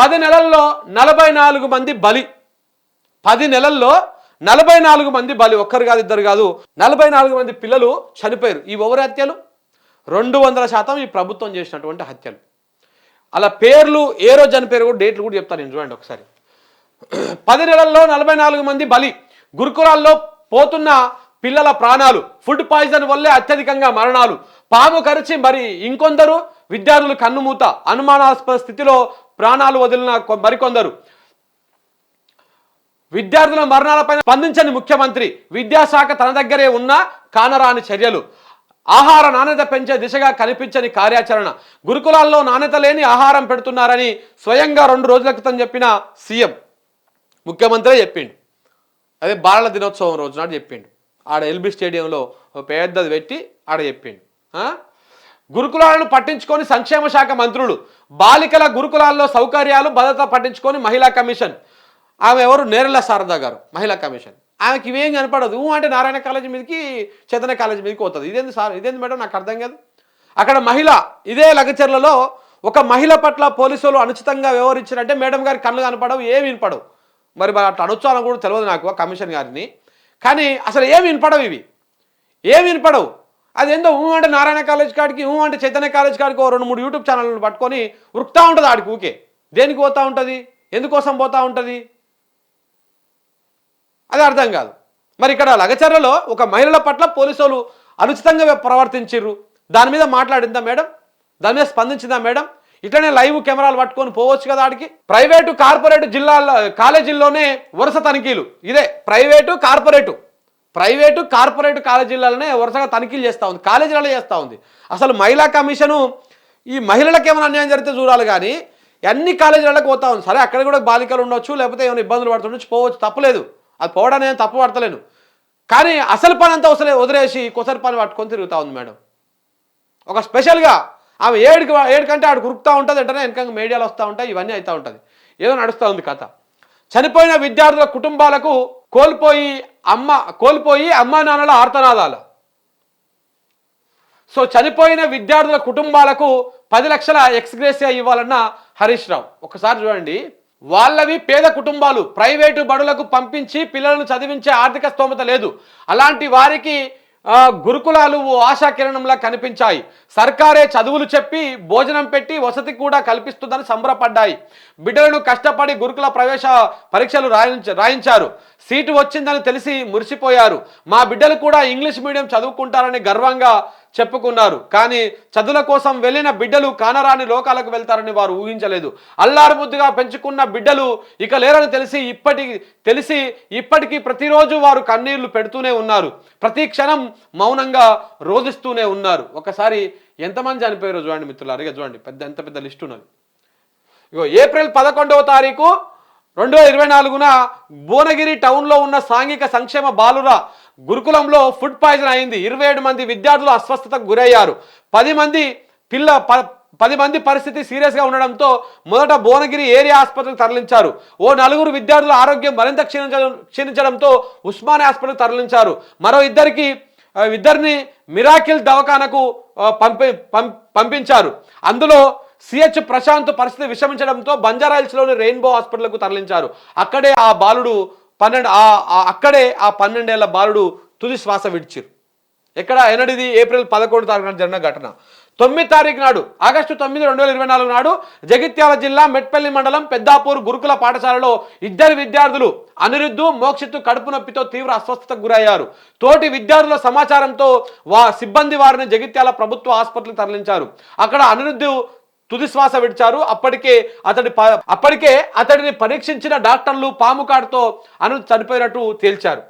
పది నెలల్లో నలభై నాలుగు మంది బలి. పది నెలల్లో నలభై నాలుగు మంది బలి. ఒక్కరు కాదు ఇద్దరు కాదు. నలభై నాలుగు మంది పిల్లలు చనిపోయారు. ఈ ఎవరి హత్యలు రెండు వందల శాతం ఈ ప్రభుత్వం చేసినటువంటి హత్యలు. అలా పేర్లు ఏ రోజు చనిపోయారు కూడా డేట్లు కూడా చెప్తాను నేను. చూడండి ఒకసారి. పది నెలల్లో నలభై నాలుగు మంది బలి. గురుకులాల్లో పోతున్న పిల్లల ప్రాణాలు ఫుడ్ పాయిజన్ వల్లే అత్యధికంగా మరణాలు. పాము కరిచి మరి ఇంకొందరు విద్యార్థులు కన్నుమూత. అనుమానాస్పద స్థితిలో ప్రాణాలు వదిలిన మరికొందరు. విద్యార్థుల మరణాలపై స్పందించని ముఖ్యమంత్రి విద్యాశాఖ తన దగ్గరే ఉన్న కానరాని చర్యలు. ఆహార నాణ్యత పెంచే దిశగా కనిపించని కార్యాచరణ. గురుకులాల్లో నాణ్యత లేని ఆహారం పెడుతున్నారని స్వయంగా రెండు రోజుల క్రితం చెప్పిన సీఎం ముఖ్యమంత్రి చెప్పిండు. అదే బాలల దినోత్సవం రోజు నాడు చెప్పిండు. ఆడ ఎల్బీ స్టేడియంలో ఒక పెద్దది పెట్టి ఆడ చెప్పిండు. గురుకులాలను పట్టించుకొని సంక్షేమ శాఖ మంత్రులు బాలికల గురుకులాల్లో సౌకర్యాలు భద్రత పట్టించుకొని మహిళా కమిషన్. ఆమె ఎవరు? నేరల శారదా గారు మహిళా కమిషన్. ఆమెకి ఇవేం కనపడదు. ఊ అంటే నారాయణ కాలేజీ మీదకి చేతన కాలేజీ మీదకి పోతుంది. ఇదేంది సార్? ఇదేంది మేడం? నాకు అర్థం కాదు. అక్కడ మహిళ ఇదే లగచర్లలో ఒక మహిళ పట్ల పోలీసులు అనుచితంగా వ్యవహరించారంటే మేడం గారి కళ్ళు కనపడవు ఏమి వినపడవు. మరి మరి అట్లా అనొచ్చు కూడా తెలియదు నాకు కమిషన్ గారిని. కానీ అసలు ఏమి వినపడవు ఇవి? ఏమి వినపడవు? అదేందో ఊ అంటే నారాయణ కాలేజ్ కాడికి ఊ అంటే చైతన్య కాలేజ్ కాడికి ఓ రెండు మూడు యూట్యూబ్ ఛానళ్ళు పట్టుకొని ఉరుకుతా ఉంటుంది ఆడికి ఊకే. దేనికి పోతూ ఉంటుంది? ఎందుకోసం పోతూ ఉంటుంది? అది అర్థం కాదు. మరి ఇక్కడ లగచర్లలో ఒక మహిళల పట్ల పోలీసులు అనుచితంగా ప్రవర్తించిర్రు. దాని మీద మాట్లాడిందా మేడం? దాని మీద స్పందించిందా మేడం? ఇట్లనే లైవ్ కెమెరాలు పట్టుకొని పోవచ్చు కదా ఆడికి? ప్రైవేటు కార్పొరేట్ జిల్లాల్లో కాలేజీల్లోనే వరుస తనిఖీలు. ఇదే ప్రైవేటు కార్పొరేటు. ప్రైవేటు కార్పొరేట్ కాలేజీలలోనే వరుసగా తనిఖీలు చేస్తూ ఉంది కాలేజీలలో చేస్తూ ఉంది. అసలు మహిళా కమిషను ఈ మహిళలకు ఏమైనా అన్యాయం జరిగితే చూడాలి కానీ అన్ని కాలేజీలకు పోతా ఉంది. సరే అక్కడ కూడా బాలికలు ఉండొచ్చు లేకపోతే ఏమైనా ఇబ్బందులు పడుతుండొచ్చు పోవచ్చు తప్పలేదు. అది పోవడానికి నేను తప్పు పడతలేను. కానీ అసలు పని అంతా వసలే వదిలేసి కొసరి పని పట్టుకొని తిరుగుతూ ఉంది మేడం. ఒక స్పెషల్గా ఆమె ఏడుకి ఏడుకంటే ఆడు కురుకుతూ ఉంటుంది వెంటనే వెనకంగా మీడియాలో వస్తూ ఉంటాయి ఇవన్నీ అవుతూ ఉంటుంది. ఏదో నడుస్తూ ఉంది కథ. చనిపోయిన విద్యార్థుల కుటుంబాలకు కోల్పోయి అమ్మ కోల్పోయి అమ్మా నాన్నల ఆర్తనాదాలు. సో చనిపోయిన విద్యార్థుల కుటుంబాలకు పది లక్షల ఎక్స్గ్రేసియా ఇవ్వాలన్న హరీష్ రావు. ఒకసారి చూడండి. వాళ్ళవి పేద కుటుంబాలు ప్రైవేటు బడులకు పంపించి పిల్లలను చదివించే ఆర్థిక స్తోమత లేదు. అలాంటి వారికి గురుకులాలు ఓ ఆశా కిరణంలా కనిపించాయి. సర్కారే చదువులు చెప్పి భోజనం పెట్టి వసతి కూడా కల్పిస్తుందని సంబరపడ్డాయి. బిడ్డలను కష్టపడి గురుకుల ప్రవేశ పరీక్షలు రాయించ రాయించారు. సీటు వచ్చిందని తెలిసి మురిసిపోయారు. మా బిడ్డలు కూడా ఇంగ్లీష్ మీడియం చదువుకుంటారని గర్వంగా చెప్పుకున్నారు. కానీ చదువుల కోసం వెళ్ళిన బిడ్డలు కానరాని లోకాలకు వెళ్తారని వారు ఊహించలేదు. అల్లారు ముద్దుగా పెంచుకున్న బిడ్డలు ఇక లేరని తెలిసి ఇప్పటికి తెలిసి ఇప్పటికీ ప్రతిరోజు వారు కన్నీళ్ళు పెడుతూనే ఉన్నారు. ప్రతి క్షణం మౌనంగా రోధిస్తూనే ఉన్నారు. ఒకసారి ఎంతమంది చనిపోయారో చూడండి మిత్రులారు. ఇక చూడండి పెద్ద ఎంత పెద్ద లిస్ట్ ఉన్నది. ఇగో ఏప్రిల్ పదకొండవ తారీఖు రెండు వేల ఇరవై నాలుగున భువనగిరి టౌన్లో ఉన్న సాంఘిక సంక్షేమ బాలుర గురుకులంలో ఫుడ్ పాయిజన్ అయింది. ఇరవై ఏడు మంది విద్యార్థులు అస్వస్థతకు గురయ్యారు. పది మంది పిల్ల ప- పది మంది పరిస్థితి సీరియస్గా ఉండడంతో మొదట భువనగిరి ఏరియా ఆసుపత్రికి తరలించారు. ఓ నలుగురు విద్యార్థుల ఆరోగ్యం మరింత క్షీణించడం క్షీణించడంతో ఉస్మానియా ఆసుపత్రికి తరలించారు. మరో ఇద్దరికి ఇద్దరిని మిరాకిల్ దవాఖానకు పంపి పం- పంపించారు. అందులో సిహెచ్ ప్రశాంత్ పరిస్థితి విషమించడంతో బంజారాహిల్స్లోని రెయిన్బో హాస్పిటల్కు తరలించారు. అక్కడే ఆ బాలుడు పన్నెండు అక్కడే ఆ పన్నెండేళ్ళ బాలుడు తుది శ్వాస విడిచిరు. ఎక్కడ? ఎన్నడిది? ఏప్రిల్ పదకొండు తారీఖు నాడు జరిగిన ఘటన. తొమ్మిది తారీఖు నాడు ఆగస్టు తొమ్మిది రెండు వేల ఇరవై నాలుగు నాడు జగిత్యాల జిల్లా మెట్పల్లి మండలం పెద్దాపూర్ గురుకుల పాఠశాలలో ఇద్దరు విద్యార్థులు అనిరుద్ధు మోక్షిత్తు కడుపు నొప్పితో తీవ్ర అస్వస్థతకు గురయ్యారు. తోటి విద్యార్థుల సమాచారంతో వా సిబ్బంది వారిని జగిత్యాల ప్రభుత్వ ఆసుపత్రికి తరలించారు. అక్కడ అనిరుద్ధు తుది శ్వాస విడిచారు. అప్పటికే అతడి ప- అప్పటికే అతడిని పరీక్షించిన డాక్టర్లు పాము కాటుతో అను చనిపోయినట్టు తేల్చారు.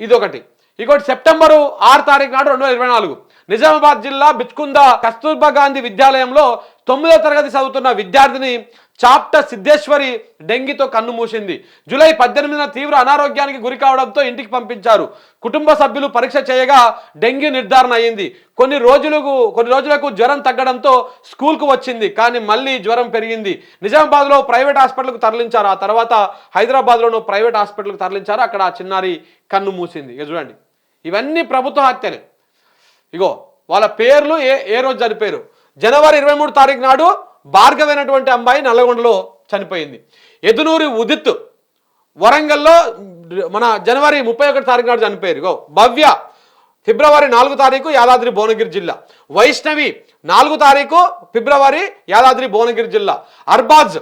ఇదొకటి. ఇంకోటి సెప్టెంబరు ఆరు తారీఖు నాడు రెండు వేల ఇరవై నాలుగు. నిజామాబాద్ జిల్లా బిచ్కుంద కస్తూర్బా గాంధీ విద్యాలయంలో తొమ్మిదో తరగతి చదువుతున్న విద్యార్థిని చాప్ట సిద్ధేశ్వరి డెంగీతో కన్ను మూసింది. జూలై పద్దెనిమిదిన తీవ్ర అనారోగ్యానికి గురి కావడంతో ఇంటికి పంపించారు. కుటుంబ సభ్యులు పరీక్ష చేయగా డెంగ్యూ నిర్ధారణ అయింది. కొన్ని రోజులకు కొన్ని రోజులకు జ్వరం తగ్గడంతో స్కూల్కు వచ్చింది కానీ మళ్ళీ జ్వరం పెరిగింది. నిజామాబాద్లో ప్రైవేట్ హాస్పిటల్కు తరలించారు. ఆ తర్వాత హైదరాబాద్లోనూ ప్రైవేట్ హాస్పిటల్కు తరలించారు. అక్కడ ఆ చిన్నారి కన్ను మూసింది. ఇక చూడండి. ఇవన్నీ ప్రభుత్వ హత్యలే. ఇగో వాళ్ళ పేర్లు ఏ ఏ రోజు చనిపోయారు జనవరి ఇరవై మూడు తారీఖు నాడు భార్గవైనటువంటి అమ్మాయి నల్లగొండలో చనిపోయింది. ఎదునూరి ఉదిత్ వరంగల్లో మన జనవరి ముప్పై ఒకటి తారీఖు నాడు చనిపోయారు. గో భవ్య ఫిబ్రవరి నాలుగు తారీఖు యాదాద్రి భువనగిరి జిల్లా. వైష్ణవి నాలుగు తారీఖు ఫిబ్రవరి యాదాద్రి భువనగిరి జిల్లా. అర్బాజ్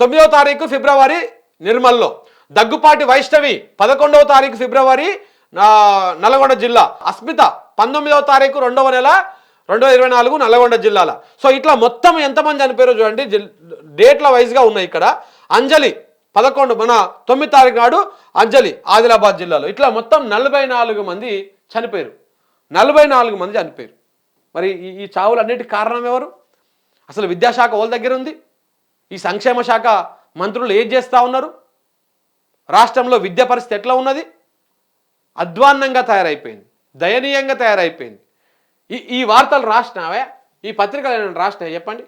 తొమ్మిదవ తారీఖు ఫిబ్రవరి నిర్మల్లో. దగ్గుపాటి వైష్ణవి పదకొండవ తారీఖు ఫిబ్రవరి నల్గొండ జిల్లా. అస్మిత పంతొమ్మిదవ తారీఖు రెండవ నెల రెండు వేల ఇరవై నాలుగు నల్గొండ జిల్లాల. సో ఇట్లా మొత్తం ఎంతమంది చనిపోయారో చూడండి. జిల్- డేట్ల వైజ్గా ఉన్నాయి ఇక్కడ. అంజలి పదకొండు మన తొమ్మిది తారీఖు నాడు అంజలి ఆదిలాబాద్ జిల్లాలో. ఇట్లా మొత్తం నలభై నాలుగు మంది చనిపోయారు. నలభై నాలుగు మంది చనిపోయారు. మరి ఈ ఈ చావులన్నిటికి కారణం ఎవరు? అసలు విద్యాశాఖ వాళ్ళ దగ్గర ఉంది? ఈ సంక్షేమ శాఖ మంత్రులు ఏం చేస్తూ ఉన్నారు? రాష్ట్రంలో విద్యా పరిస్థితి ఎట్లా ఉన్నది? అధ్వాన్నంగా తయారైపోయింది. దయనీయంగా తయారైపోయింది. ఈ ఈ వార్తలు రాసినావే? ఈ పత్రికలు ఏమైనా రాసినాయి చెప్పండి.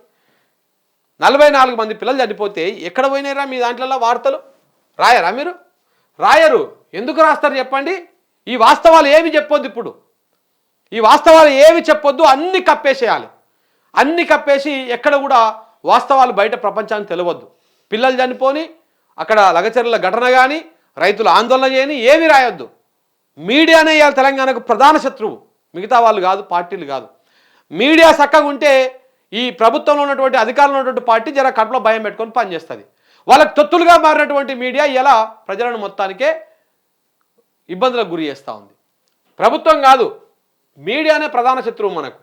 నలభై నాలుగు మంది పిల్లలు చనిపోతే ఎక్కడ పోయినారా మీ దాంట్లో వార్తలు? రాయరా మీరు? రాయరు. ఎందుకు రాస్తారు చెప్పండి? ఈ వాస్తవాలు ఏమి చెప్పొద్దు ఇప్పుడు? ఈ వాస్తవాలు ఏమి చెప్పొద్దు? అన్ని కప్పేసేయాలి. అన్ని కప్పేసి ఎక్కడ కూడా వాస్తవాలు బయట ప్రపంచానికి తెలియవద్దు పిల్లలు చనిపోని అక్కడ లగచర్ల ఘటన కానీ రైతులు ఆందోళన చేయని ఏమి రాయొద్దు. మీడియానే ఇవాళ తెలంగాణకు ప్రధాన శత్రువు. మిగతా వాళ్ళు కాదు పార్టీలు కాదు. మీడియా చక్కగా ఉంటే ఈ ప్రభుత్వంలో ఉన్నటువంటి అధికారంలో ఉన్నటువంటి పార్టీ జర కడుపులో భయం పెట్టుకొని పనిచేస్తుంది. వాళ్ళకి తొత్తులుగా మారినటువంటి మీడియా ఎలా ప్రజలను మొత్తానికే ఇబ్బందులకు గురి చేస్తూ ఉంది. ప్రభుత్వం కాదు మీడియానే ప్రధాన శత్రువు మనకు.